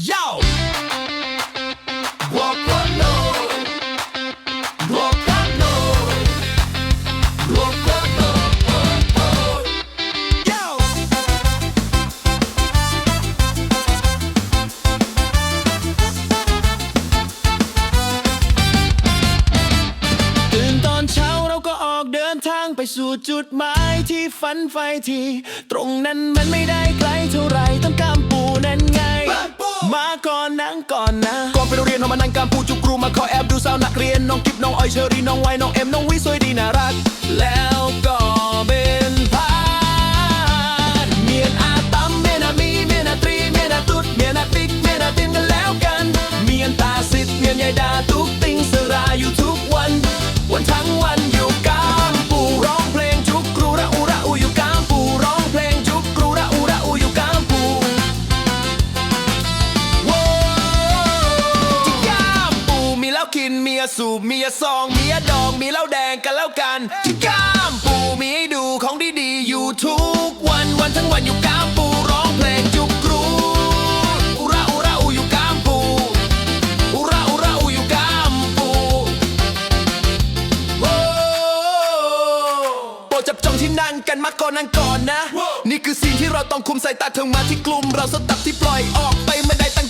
Yo! Volcano! Volcano! Volcano! Yo! ตื่นตอนเช้าเราก็ออกเดินทางไปสู่จุดหมายที่ฝันไฟที่ตรงนั้นมันไม่ได้ไกล ก่อนนั่งก่อนนะ ก่อนไปโรงเรียนเรามานั่งการปูจุกรูมาขอแอบดูสาวนักเรียนน้องกิฟน้องอ้อยเชอรี่น้องไวน้องเอ็มน้องวิสวยดีน่ารัก กินเมียสูบเมียซองเมียดองมีแล้วแดงกันแล้วกันจิกก้ามปูมีให้ดูของดีๆอยู่ทุกวันวันทั้งวันอยู่กามปูร้องเพลงจุกกรูอุระอุระอุอยู่กามปูอุระอุระอุอยู่กามปูโอ้โปรดจับจ้องที่นั่งกันมาก่อนนั่งก่อนนะ นี่คือสิ่งที่เราต้องคุมสายตาเธอมาที่กลุ่มเราสตับที่ปล่อยออกไปไม่ได้ตั้ง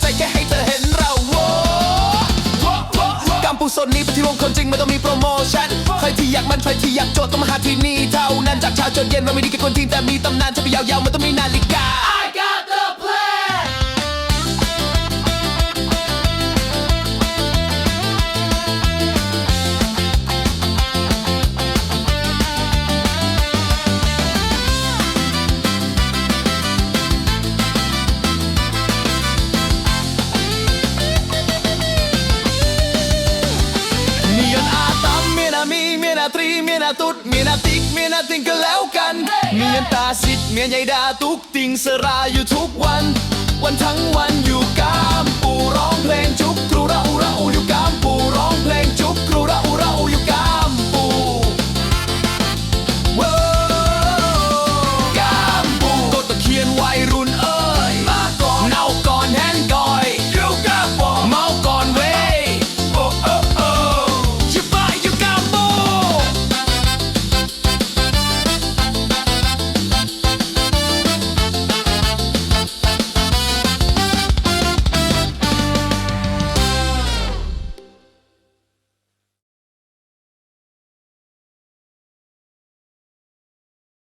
กัมพูสนนี้เป็นที่รวมคนจริงไม่ต้องมีโปรโมชั่น ใครที่อยากมันใครที่อยากโจทย์ต้องมาหาที่นี่เท่านั้นจากเช้าจนเย็นเราไม่ดีแค่คนทีแต่มีตำนานจะไปยาวๆมันต้องมีนาฬิกา มีเมียนาตรีเมียนาตุดเมียนาติกเมียนาติงก็แล้วกัน เมียนตาสิทธิ์เมียใหญ่ดาตุกติงสราอยู่ทุกวัน วันทั้งวันอยู่กามปู่ร้องเพลงจุ